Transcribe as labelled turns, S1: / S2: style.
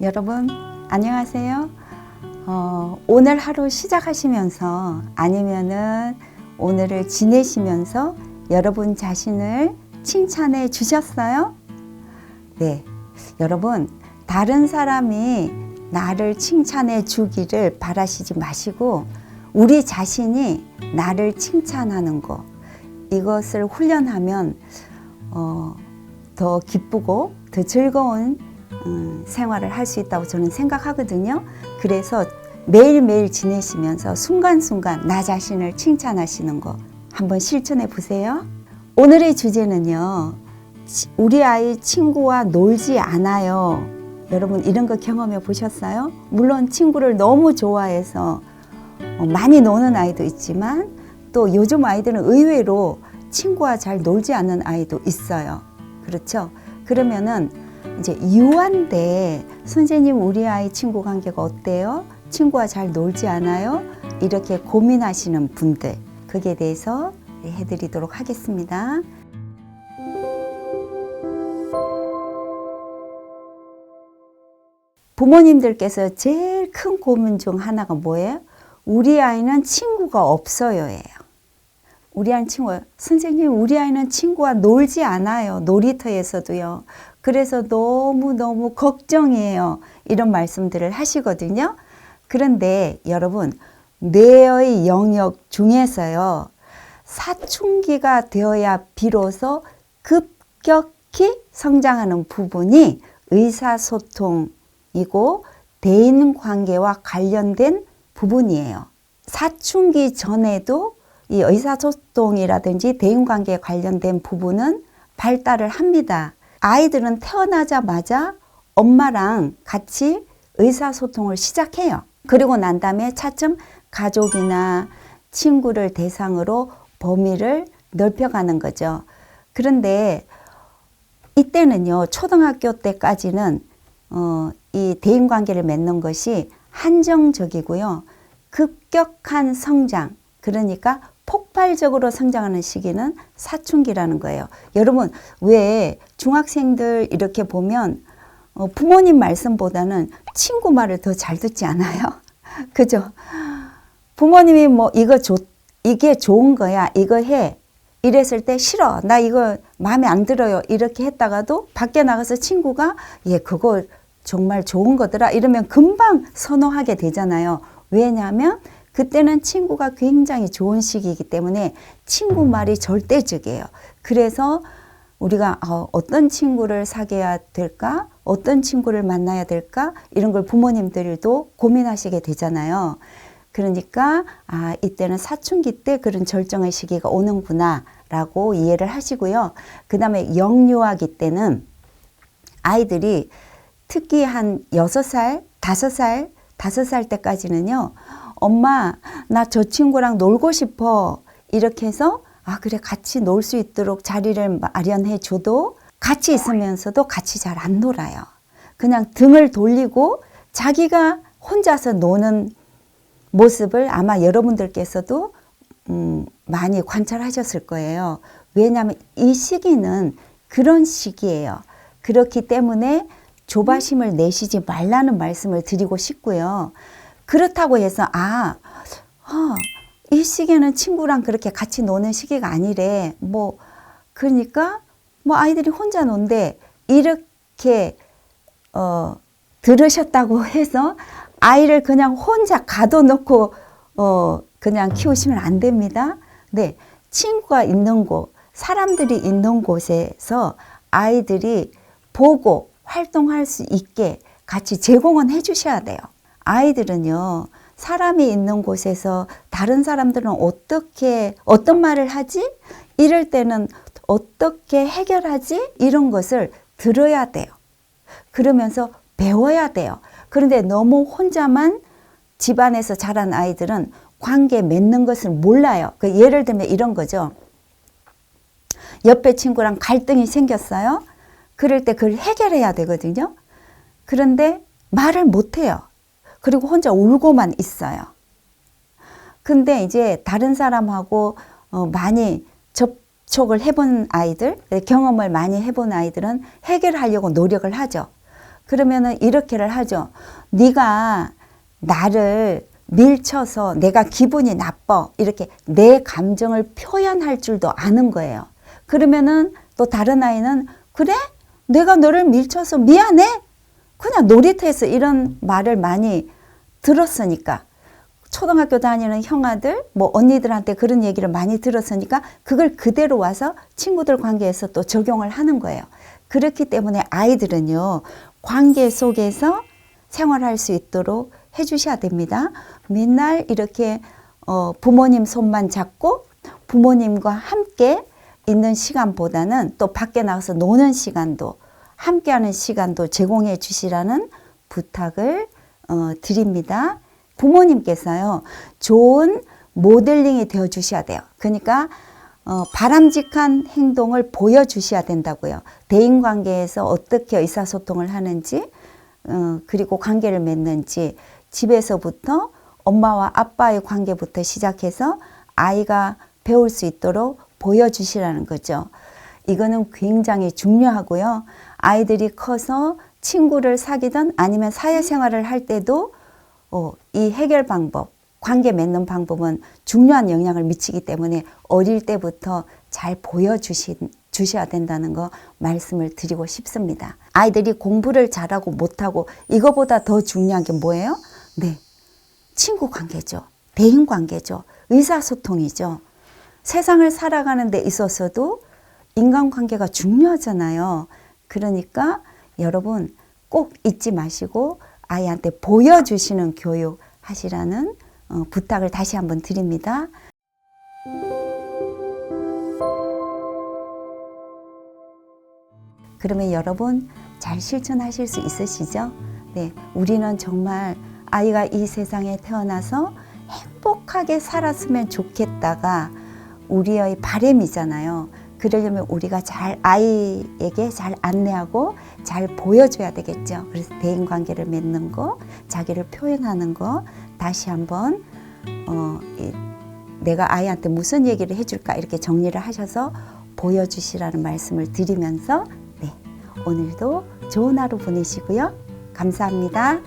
S1: 여러분 안녕하세요. 어, 오늘 하루 시작하시면서 아니면은 오늘을 지내시면서 여러분 자신을 칭찬해 주셨어요? 네. 여러분 다른 사람이 나를 칭찬해 주기를 바라시지 마시고 우리 자신이 나를 칭찬하는 거 이것을 훈련하면 어, 더 기쁘고 더 즐거운 음, 생활을 할 수 있다고 저는 생각하거든요. 그래서 매일매일 지내시면서 순간순간 나 자신을 칭찬하시는 거 한번 실천해 보세요. 오늘의 주제는요. 치- 우리 아이 친구와 놀지 않아요. 여러분 이런 거 경험해 보셨어요? 물론 친구를 너무 좋아해서 어, 많이 노는 아이도 있지만 또 요즘 아이들은 의외로 친구와 잘 놀지 않는 아이도 있어요. 그렇죠? 그러면은 이제 유한데 선생님 우리 아이 친구 관계가 어때요? 친구와 잘 놀지 않아요? 이렇게 고민하시는 분들 그게 대해서 해드리도록 하겠습니다. 부모님들께서 제일 큰 고민 중 하나가 뭐예요? 우리 아이는 친구가 없어요예요. 우리 아이는 친구, 선생님, 우리 아이는 친구와 놀지 않아요. 놀이터에서도요. 그래서 너무너무 걱정이에요. 이런 말씀들을 하시거든요. 그런데 여러분, 뇌의 영역 중에서요. 사춘기가 되어야 비로소 급격히 성장하는 부분이 의사소통이고 대인 관계와 관련된 부분이에요. 사춘기 전에도 이 의사소통이라든지 대인 관계에 관련된 부분은 발달을 합니다. 아이들은 태어나자마자 엄마랑 같이 의사소통을 시작해요. 그리고 난 다음에 차츰 가족이나 친구를 대상으로 범위를 넓혀가는 거죠. 그런데 이때는요, 초등학교 때까지는 어, 이 대인 관계를 맺는 것이 한정적이고요. 급격한 성장, 그러니까 폭발적으로 성장하는 시기는 사춘기라는 거예요. 여러분, 왜 중학생들 이렇게 보면 어, 부모님 말씀보다는 친구 말을 더 잘 듣지 않아요? 그죠? 부모님이 뭐 이거 좋, 이게 좋은 거야, 이거 해. 이랬을 때 싫어. 나 이거 마음에 안 들어요. 이렇게 했다가도 밖에 나가서 친구가 예, 그거 정말 좋은 거더라. 이러면 금방 선호하게 되잖아요. 왜냐하면 그때는 친구가 굉장히 좋은 시기이기 때문에 친구 말이 절대적이에요. 그래서 우리가 어, 어떤 친구를 사귀어야 될까? 어떤 친구를 만나야 될까? 이런 걸 부모님들도 고민하시게 되잖아요. 그러니까 아 이때는 사춘기 때 그런 절정의 시기가 오는구나 라고 이해를 하시고요. 그 다음에 영유아기 때는 아이들이 특히 한 여섯 살, 다섯 살, 다섯 살 때까지는요. 엄마 나 저 친구랑 놀고 싶어 이렇게 해서 아 그래 같이 놀 수 있도록 자리를 마련해 줘도 같이 있으면서도 같이 잘 안 놀아요. 그냥 등을 돌리고 자기가 혼자서 노는 모습을 아마 여러분들께서도 음, 많이 관찰하셨을 거예요. 왜냐하면 이 시기는 그런 시기예요. 그렇기 때문에 조바심을 내시지 말라는 말씀을 드리고 싶고요. 그렇다고 해서 아, 아, 이 시기에는 친구랑 그렇게 같이 노는 시기가 아니래. 뭐 그러니까 뭐 아이들이 혼자 논데 이렇게 어 들으셨다고 해서 아이를 그냥 혼자 가둬놓고 어 그냥 키우시면 안 됩니다. 네, 친구가 있는 곳, 사람들이 있는 곳에서 아이들이 보고 활동할 수 있게 같이 제공은 해 주셔야 돼요. 아이들은요, 사람이 있는 곳에서 다른 사람들은 어떻게, 어떤 말을 하지? 이럴 때는 어떻게 해결하지? 이런 것을 들어야 돼요. 그러면서 배워야 돼요. 그런데 너무 혼자만 집안에서 자란 아이들은 관계 맺는 것을 몰라요. 그 예를 들면 이런 거죠. 옆에 친구랑 갈등이 생겼어요. 그럴 때 그걸 해결해야 되거든요. 그런데 말을 못 해요. 그리고 혼자 울고만 있어요. 근데 이제 다른 사람하고 어, 많이 접촉을 해본 아이들, 경험을 많이 해본 아이들은 해결하려고 노력을 하죠. 그러면은 이렇게를 하죠. 네가 나를 밀쳐서 내가 기분이 나빠 이렇게 내 감정을 표현할 줄도 아는 거예요. 그러면은 또 다른 아이는 그래 내가 너를 밀쳐서 미안해 그냥 놀이터에서 이런 말을 많이 들었으니까 초등학교 다니는 형아들 뭐 언니들한테 그런 얘기를 많이 들었으니까 그걸 그대로 와서 친구들 관계에서 또 적용을 하는 거예요. 그렇기 때문에 아이들은요 관계 속에서 생활할 수 있도록 해주셔야 됩니다. 맨날 이렇게 어, 부모님 손만 잡고 부모님과 함께 있는 시간보다는 또 밖에 나가서 노는 시간도 함께하는 시간도 제공해 주시라는 부탁을 어, 드립니다. 부모님께서요 좋은 모델링이 되어 주셔야 돼요. 그러니까 어, 바람직한 행동을 보여주셔야 된다고요. 대인 관계에서 어떻게 의사소통을 하는지, 어, 그리고 관계를 맺는지, 집에서부터 엄마와 아빠의 관계부터 시작해서 아이가 배울 수 있도록 보여주시라는 거죠. 이거는 굉장히 중요하고요. 아이들이 커서 친구를 사귀든 아니면 사회생활을 할 때도 어, 이 해결 방법, 관계 맺는 방법은 중요한 영향을 미치기 때문에 어릴 때부터 잘 보여주시, 주셔야 된다는 거 말씀을 드리고 싶습니다. 아이들이 공부를 잘하고 못하고 이거보다 더 중요한 게 뭐예요? 네. 친구 관계죠. 대인 관계죠. 의사소통이죠. 세상을 살아가는 데 있어서도 인간관계가 중요하잖아요. 그러니까 여러분 꼭 잊지 마시고 아이한테 보여주시는 교육 하시라는 어, 부탁을 다시 한번 드립니다. 그러면 여러분 잘 실천하실 수 있으시죠? 네, 우리는 정말 아이가 이 세상에 태어나서 행복하게 살았으면 좋겠다가 우리의 바램이잖아요. 그러려면 우리가 잘 아이에게 잘 안내하고 잘 보여줘야 되겠죠. 그래서 대인 관계를 맺는 거, 자기를 표현하는 거 다시 한번 어, 이, 내가 아이한테 무슨 얘기를 해줄까 이렇게 정리를 하셔서 보여주시라는 말씀을 드리면서 네, 오늘도 좋은 하루 보내시고요. 감사합니다.